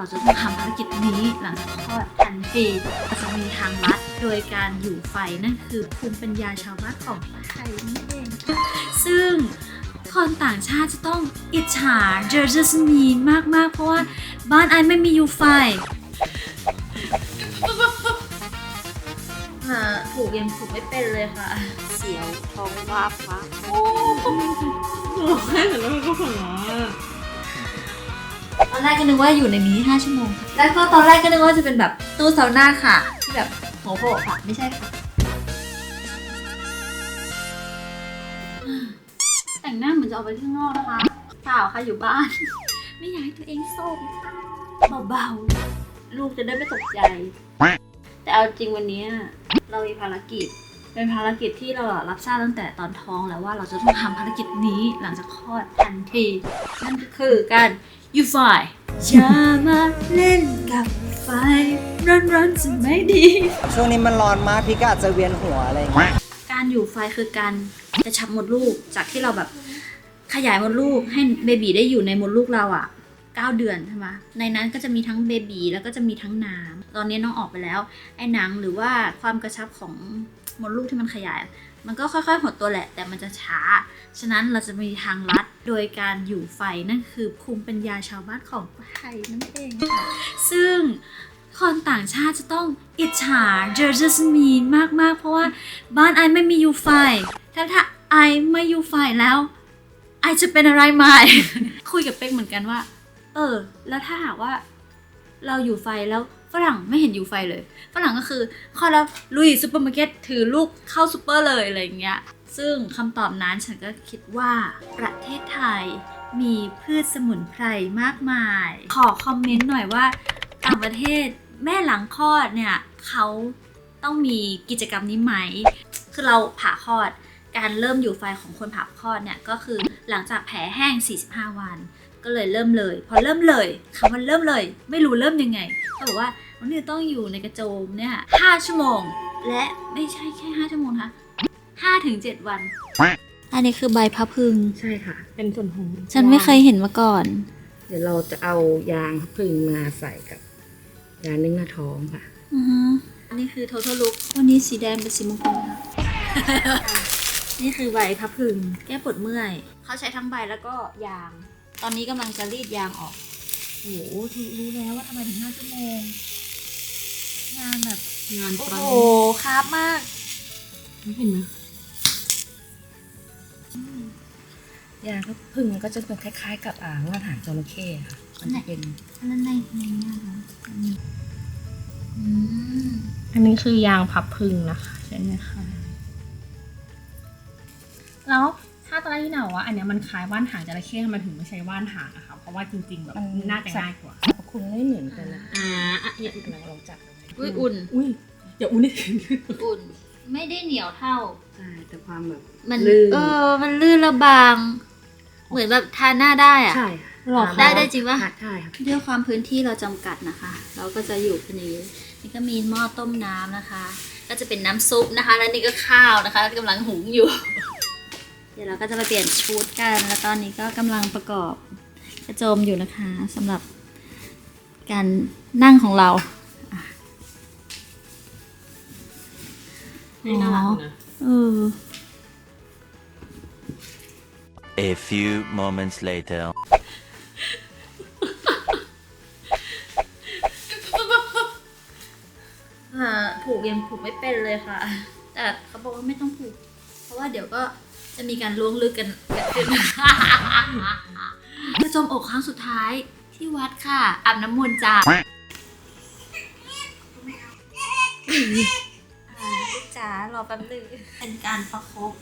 เราจะต้องทำภารกิจนี้หลังจากคลอดทันทีเราจะมีทางลัดโดยการอยู่ไฟนั่นคือภูมิปัญญาชาวบ้านของไทยนั่นเองค่ะซึ่งคนต่างชาติจะต้องอิจฉาเจอร์จัสมีนมาก ๆ เพราะว่าบ้านไอไม่มีอยู่ไฟอ่าผูกยังผูกไม่เป็นเลยค่ะ เสียวท้องวาบวาบร้องไห้แต่แล้วมันก็หัวเราะ ตอนแรกก็นึกว่าอยู่ในนี้5ชั่วโมงแล้วก็ตอนแรกก็นึกว่าจะเป็นแบบตู้ซาวน่าค่ะ ที่แบบโหโผล่ค่ะ ไม่ใช่ค่ะ แต่งหน้าเหมือนจะออกไปข้างนอกนะคะ เปล่าค่ะอยู่บ้าน ไม่อยากให้ตัวเองโซมค่เบาๆ ลูกจะได้ไม่ตกใจ แต่เอาจริงวันนี้เรามีภารกิจ เป็นภารกิจที่เราอะรับทราบตั้งแต่ตอนท้องแล้วว่าเราจะต้องทำภารกิจนี้หลังจากคลอดทันที นั่นก็คือการยูไฟอย่ามาเล่นกับไฟร้อนๆจะไม่ดี ช่วงนี้มันร้อนมากพี่ก็อาจจะเวียนหัวอะไรอย่างเงี้ยการอยู่ไฟคือการกระชับมดลูกจากที่เราแบบขยายมดลูกให้เบบีได้อยู่ในมดลูกเราอะ่ะ9เดือนใช่ไหมในนั้นก็จะมีทั้งเบบีแล้วก็จะมีทั้งน้ำตอนนี้น้องออกไปแล้ว ไอ้หนังหรือว่าความกระชับของ มดลูกที่มันขยาย มันก็ค่อยๆ หดตัวแหละ แต่มันจะช้า ฉะนั้นเราจะมีทางลัดโดยการอยู่ไฟนั่นคือภูมิปัญญาชาวบ้านของไทยนั่นเองค่ะ ซึ่งคนต่างชาติจะต้องอิจฉาเจอร์จัสมีนมากๆ เพราะว่าบ้านไอไม่มียูไฟ ถ้าถ้าไอไม่ยูไฟแล้ว ไอจะเป็นอะไรไหมคุยกับเป๊กเหมือนกันว่า เออ แล้วถ้าหากว่าเราอยู่ไฟแล้ว ฝรั่งไม่เห็นอยู่ไฟเลย ฝรั่งก็คือคอยแล้วลุยซูเปอร์มาร์เก็ตถือลูกเข้าซูเปอร์เลยอะไรอย่างเงี้ย ซึ่งคำตอบนั้นฉันก็คิดว่าประเทศไทยมีพืชสมุนไพรมากมาย ขอคอมเมนต์หน่อยว่าต่างประเทศแม่หลังคลอดเนี่ยเขาต้องมีกิจกรรมนี้ไหม คือเราผ่าคลอด การเริ่มอยู่ไฟของคนผ่าคลอดเนี่ยก็คือหลังจากแผลแห้ง 45 วัน ก็เลยเริ่มเลย พอเริ่มเลยคำว่าเริ่มเลย ไม่รู้เริ่มยังไงเขาบอกว่าวันนี้ต้องอยู่ในกระโจมเนี่ย5ชั่วโมง และไม่ใช่แค่5ชั่วโมงนะคะ5ถึง7วัน อันนี้คือใบพับพึง ใช่ค่ะ เป็นส่วนของฉันไม่เคยเห็นมาก่อน เดี๋ยวเราจะเอายางพึ่งมาใส่กับยานึ่งหน้าท้องค่ะอือฮะอันนี้คือ total look วันนี้สีแดงเป็นสีมงคลนะคะนี่คือใบพับพึง แก้ปวดเมื่อย เขาใช้ทั้งใบแล้วก็ยาง ตอนนี้กำลังจะรีดยางออกโอ้โหทีรู้แล้วว่าทำไมถึงห้าชั่วโมง งานแบบงานโอ้ปลาโหคราบมากเห็นไหมยาก็พึ่งมันก็จะเป็นคล้าย ๆ กับอ่าว่านหางจระเข้ค่ะมันจะเป็นอันนั้นในในเนี่ยเหรออันนี้อืมอันนี้คือยางพับพึ่งนะคะใช่ไหมคะแล้วถ้าต อนแรกที่หนาบอกว่าอันเนี้ยมันคล้ายว่านหางจระเข้ทำไมถึงไม่ใช้ว่านหางอะคะเพราะว่าจริงๆแบบมัน น่าจะง่ายกว่าสรรพคุณไม่เหมือนกันนะอ่าอะอย่าลองลองจับอุ้ยอุ่น อุ้ยอย่าอุ้นดิอุ่น ไม่ได้เหนียวเท่า ใช่แต่ความแบบ มันลื่น เออ มันลื่นและบาง เหมือนแบบทานหน้าได้อะ ใช่ค่ะหลอกได้ได้จริงปะ ใช่ค่ะ ด้วยความพื้นที่เราจำกัดนะคะ เราก็จะอยู่แค่นี้ นี่ก็มีหม้อต้มน้ำนะคะ ก็จะเป็นน้ำซุปนะคะ และนี่ก็ข้าวนะคะกำลังหุงอยู่เดี๋ยวเราก็จะมาเปลี่ยนชุดกัน แล้วตอนนี้ก็กำลังประกอบกระโจมอยู่นะคะสำหรับการนั่งของเรานี่น่ารักนะเออ A few moments later. อ่าผูกยังผูกไม่เป็นเลยค่ะ แต่เขาบอกว่าไม่ต้องผูก เพราะว่าเดี๋ยวก็ จะมีการล้วงลึกกันเกิดขึ้นกระจมอกครั้งสุดท้ายที่วัดค่ะอาบน้ำมนต์จ้าจ๋ารอแป๊บนึงเป็นการประคบ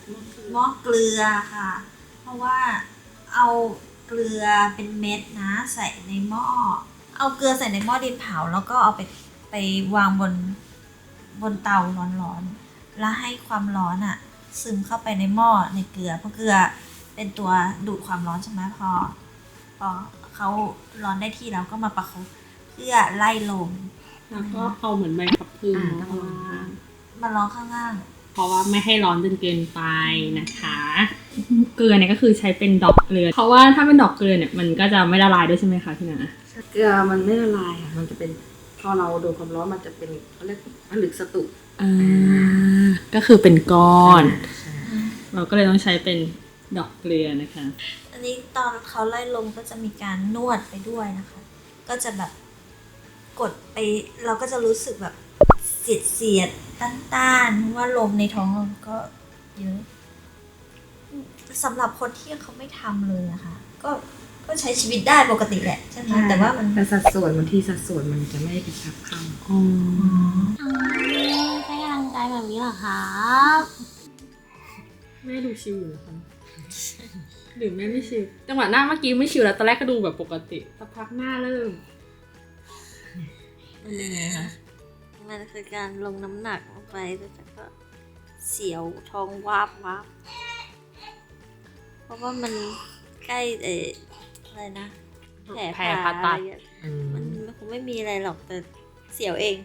หม้อเกลือค่ะ เพราะว่าเอาเกลือเป็นเม็ดนะ ใส่ในหม้อ เอาเกลือใส่ในหม้อดินเผา แล้วก็เอาไปไปวางบนบนเตาร้อนๆ แล้วให้ความร้อนอะ่ะ ซึมเข้าไปในหม้อในเกลือ เพราะเกลือเป็นตัวดูดความร้อนใช่ไหมพอพอเขาร้อนได้ที่แล้วก็มาประคบเพื่อไล่ลมแล้วก็เอาเหมือนใบพับพึ่งอ่าเอามามาร้อนข้างล่าง เพราะว่าไม่ให้ร้อนจนเกินไปนะคะ เกลือเนี่ยก็คือใช้เป็นดอกเกลือ เพราะว่าถ้าเป็นดอกเกลือเนี่ยมันก็จะไม่ละลายด้วยใช่ไหมคะพี่นาใช่เกลือมันไม่ละลายค่ะมันจะเป็นพอเราโดนความร้อนมันจะเป็นเขาเรียกผลึกสตุอ่า ก็คือเป็นก้อน เราก็เลยต้องใช้เป็นดอกเกลือนะคะ อันนี้ตอนเขาไล่ลมก็จะมีการนวดไปด้วยนะคะ ก็จะแบบกดไปเราก็จะรู้สึกแบบเสียดเสียดๆต้านๆเพราะว่าลมในท้องเราก็เยอะสำหรับคนที่เขาไม่ทำเลยนะคะ ก็ก็ใช้ชีวิตได้ปกติแหละใช่ไหมแต่ว่ามันแต่สัดส่วนบางทีสัดส่วนมันจะไม่กระชับเข้าใช้ กำลังกายแบบนี้เหรอครับแม่ดูชิลอยู่นะคะหรือแม่ไม่ชิลจังหวะหน้าเมื่อกี้ไม่ชิลแล้วตอนแรกก็ดูแบบปกติสักพักหน้าเริ่มเป็นยังไงคะมันคือการลงน้ำหนักลงไปแต่ก็เสียวท้องวาบวาบเพราะว่ามันใกล้เอออะไรนะแผลแผลผ่าตัดอะไรเงี้ยมันมันคงไม่มีอะไรหรอกแต่เสียวเอง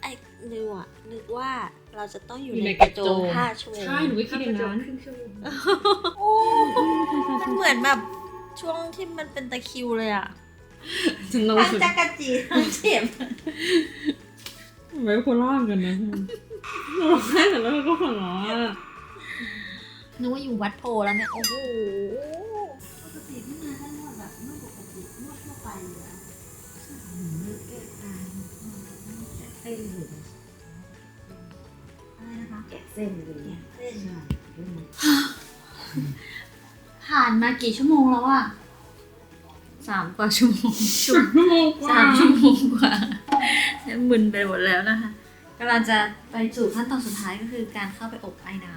ไอ้นึกอะนึกว่า เราจะต้องอยู่อยู่ในในกกระระโจโจมมห้าชั่วโมงใช่หนูก็คิดอย่างนั้นมันเหมือนแบบช่วงที่มันเป็นตะคริวเลยอะฉันเราทั้งสึกจักรจีทั้งเจ็บไว้โคล่ากันนะเราให้แต่แล้วเราก็หัวเราะอะนึกว่าอยู่วัดโพแล้วเนี่ยโอ้โหปกติที่มาท่านนวดแบบนวดปกตินวดทั่วไปเลยอะเส้นหรืออะไร นะคะแกะเส้นเลยเส้นใช่ผ่านมากี่ชั่วโมงแล้วอะสามกว่าชั่วโมงชั่วชั่วโมงกว่าสามชั่วโมงกว่ามึนไปหมดแล้วนะคะกำลังจะไปสู่ขั้นตอนสุดท้ายก็คือการเข้าไปอบไอ้น้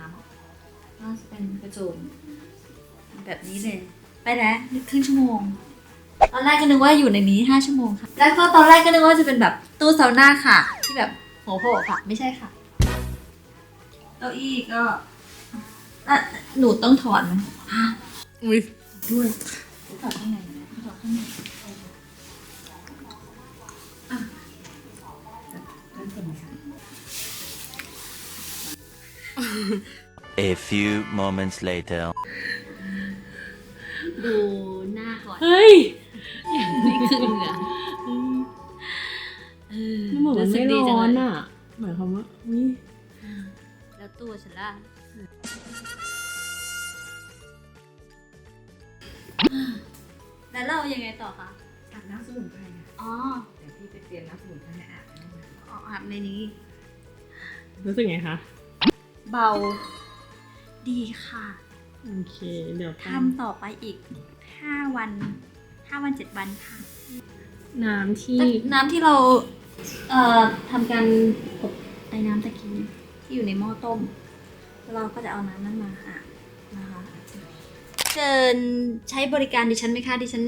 ำก็จะเป็นกระโจมแบบนี้เลย ไปแล้วนึกครึ่งชั่วโมงตอนแรกก็นึกว่าอยู่ในนี้ห้าชั่วโมงค่ะ แล้วก็ตอนแรกก็นึกว่าจะเป็นแบบตู้ซาวน่าค่ะ ที่แบบหัวโผล่ค่ะ ไม่ใช่ค่ะ เก้าอี้ก็อะหนูต้องถอดไหมฮะอุ้ยด้วยถอดข้างในนะถอดข้างใน A few moments later. ดูหน้าก่อน เฮ้ย นี่คือเหงื่อเออมันเหมือนมันไม่สึกดีจังร้อนเลย อะ แล้วเรายังไงต่อคะอาบน้ำสมุนไพรนะอ๋อแต่พี่ไปเตรียมน้ำสมุนไพรให้อาบนะอ๋ออาบในนี้ รู้สึกไงคะ เบา ดีค่ะ โอเค เดี๋ยวทำต่อไปอีก 5 วัน 5 วัน 7 วันค่ะ น้ำที่ น้ำที่เรา เอ่อทำการอบไอ้น้ำตะกี้ที่อยู่ในหม้อต้ม เราก็จะเอาน้ำนั้นมาอาบนะคะเชิญใช้บริการดิฉันไหมคะดิฉัน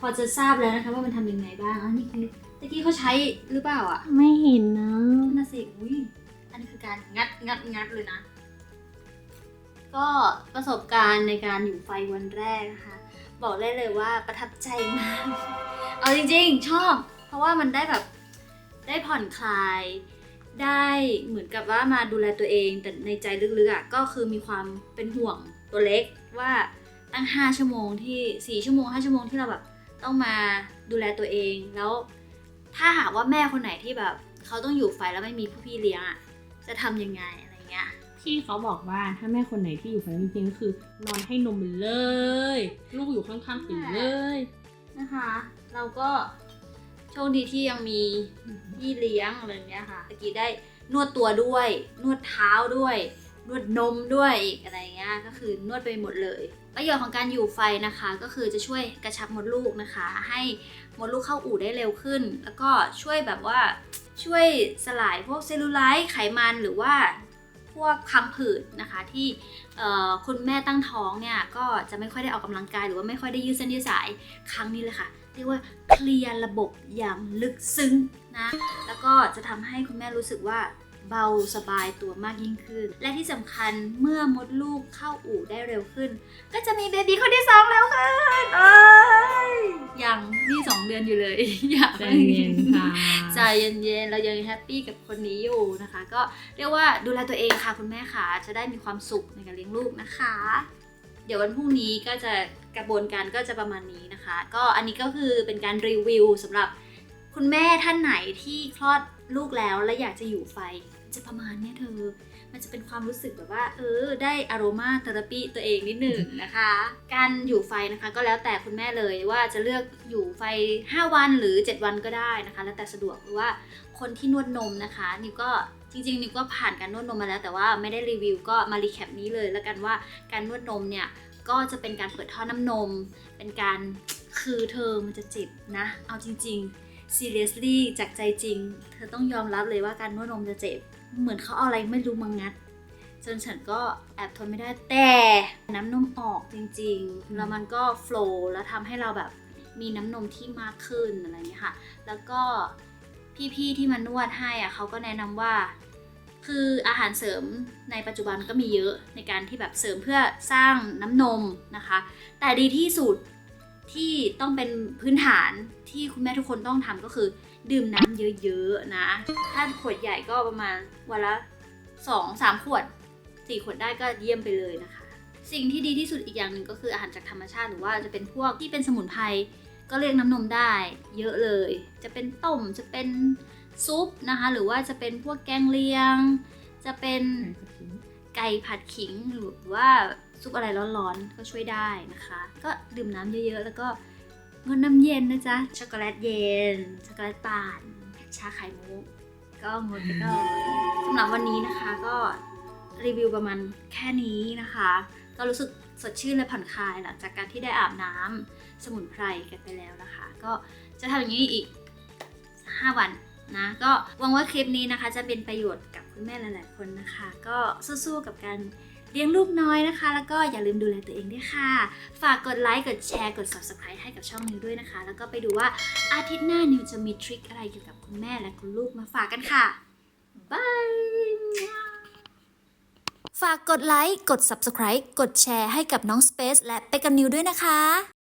พอจะทราบแล้วนะคะว่ามันทำยังไงบ้างอันนี้คือตะกี้เขาใช้หรือเปล่าอะไม่เห็นนะนั่นน่ะสิอุ้ยอันนี้คือการงัดงัดงัดเลยนะ ก็ประสบการณ์ในการอยู่ไฟวันแรกนะคะบอกได้เลยว่าประทับใจมาก เอาจริงๆ ชอบ เพราะว่ามันได้แบบได้ผ่อนคลาย ได้เหมือนกับว่ามาดูแลตัวเอง แต่ในใจลึกๆอะก็คือมีความเป็นห่วงตัวเล็กว่าตั้ง 5 ชั่วโมงที่4ชั่วโมง 5 ชั่วโมงที่เราแบบต้องมาดูแลตัวเอง แล้วถ้าหากว่าแม่คนไหนที่แบบเขาต้องอยู่ไฟแล้วไม่มีผู้พี่เลี้ยงอะจะทำยังไงอะไรเงี้ยพี่เขาบอกว่าถ้าแม่คนไหนที่อยู่ฝั่งจริงๆก็คือนอนให้นมมันเลย ลูกอยู่ข้างๆปิ่นเลยนะคะ เราก็ โชคดีที่ยังมีพี่เลี้ยงอะไรเงี้ยค่ะตะกี้ได้นวดตัวด้วย นวดเท้าด้วย นวดนมด้วยอีกอะไรเงี้ยก็คือนวดไปหมดเลยประโยชน์ของการอยู่ไฟนะคะ ก็คือจะช่วยกระชับมดลูกนะคะ ให้มดลูกเข้าอู่ได้เร็วขึ้น แล้วก็ช่วยแบบว่าช่วยสลายพวกเซลลูไลท์ไขมันหรือว่าพวกพังผืดนะคะที่คุณแม่ตั้งท้องเนี่ยก็จะไม่ค่อยได้ออกกำลังกายหรือว่าไม่ค่อยได้ยืดเส้นยืดสายครั้งนี้เลยค่ะ เรียกว่าเคลียร์ระบบอย่างลึกซึ้งนะ แล้วก็จะทำให้คุณแม่รู้สึกว่าเบาสบายตัวมากยิ่งขึ้น และที่สำคัญเมื่อมดลูกเข้าอู่ได้เร็วขึ้น ก็จะมีเบบีคนที่สองแล้วค่ะเอ้ยยังนี่สองเดือนอยู่เลย อยากใจเย็นค่ะใจเย็นๆเรายังแฮปปี้กับคนนี้อยู่นะคะ ก็เรียกว่าดูแลตัวเองค่ะคุณแม่ค่ะจะได้มีความสุขในการเลี้ยงลูกนะคะดี๋ยววันพรุ่งนี้ก็จะ กระบวนการก็จะประมาณนี้นะคะ ก็อันนี้ก็คือเป็นการรีวิวสำหรับคุณแม่ท่านไหนที่คลอดลูกแล้วและอยากจะอยู่ไฟจะประมาณเนี้ยเธอ มันจะเป็นความรู้สึกแบบว่า เออ ได้อารมาเทอราปีตัวเองนิดหนึ่งนะคะ การอยู่ไฟนะคะก็แล้วแต่คุณแม่เลยว่าจะเลือกอยู่ไฟ 5 วันหรือ 7 วันก็ได้นะคะ แล้วแต่สะดวกหรือว่าคนที่นวดนมนะคะ นิวก็จริงๆนิวก็ผ่านการนวดนมมาแล้ว แต่ว่าไม่ได้รีวิวก็มารีแคปนี้เลยแล้วกันว่าการนวดนมเนี่ย ก็จะเป็นการเปิดท่อน้ำนม เป็นการคือเธอมันจะเจ็บนะ เอาจริงๆ seriously จากใจจริง เธอต้องยอมรับเลยว่าการนวดนมจะเจ็บ เหมือนเขาเอาอะไรไม่รู้มางัด จนฉันก็แอบทนไม่ได้แต่น้ำนมออกจริงๆ แล้วมันก็โฟล์แล้วทำให้เราแบบมีน้ำนมที่มากขึ้นอะไรอย่างเงี้ยค่ะ แล้วก็พี่ๆที่มานวดให้อะเขาก็แนะนำว่า คืออาหารเสริมในปัจจุบันก็มีเยอะในการที่แบบเสริมเพื่อสร้างน้ำนมนะคะ แต่ดีที่สุดที่ต้องเป็นพื้นฐานที่คุณแม่ทุกคนต้องทำก็คือ ดื่มน้ำเยอะๆนะ ถ้าขวดใหญ่ก็ประมาณวันละสองสามขวดสี่ขวดได้ก็เยี่ยมไปเลยนะคะ สิ่งที่ดีที่สุดอีกอย่างหนึ่งก็คืออาหารจากธรรมชาติหรือว่าจะเป็นพวกที่เป็นสมุนไพรก็เรียกน้ำนมได้ เยอะเลย จะเป็นต้มจะเป็น ซุปนะคะ หรือว่าจะเป็นพวกแกงเลียง จะเป็นไก่ผัดขิงหรือว่าซุปอะไรร้อนๆก็ช่วยได้นะคะ ก็ดื่มน้ำเยอะๆ แล้วก็งดน้ำเย็นนะจ๊ะ ช็อกโกแลตเย็น ช็อกโกแลตป่าน ชาไข่มุก ก็งดไปก่อนสำหรับวันนี้นะคะก็รีวิวประมาณแค่นี้นะคะ ก็รู้สึกสดชื่นและผ่อนคลายหลังจากการที่ได้อาบน้ำสมุนไพรกันไปแล้วนะคะ ก็จะทำอย่างนี้อีก 5 วัน นะก็หวังว่าคลิปนี้นะคะ จะเป็นประโยชน์กับคุณแม่หลาย ๆ คนนะคะ ก็สู้ๆกับการเลี้ยงลูกน้อยนะคะ แล้วก็อย่าลืมดูแลตัวเองด้วยค่ะ ฝากกดไลค์ กดแชร์ กด subscribe ให้กับช่องนิวด้วยนะคะ แล้วก็ไปดูว่าอาทิตย์หน้านิวจะมีทริคอะไรเกี่ยวกับคุณแม่และคุณลูกมาฝากกันค่ะ บาย ฝากกดไลค์ กด subscribe กดแชร์ให้กับน้อง Space และไปกับนิวด้วยนะคะ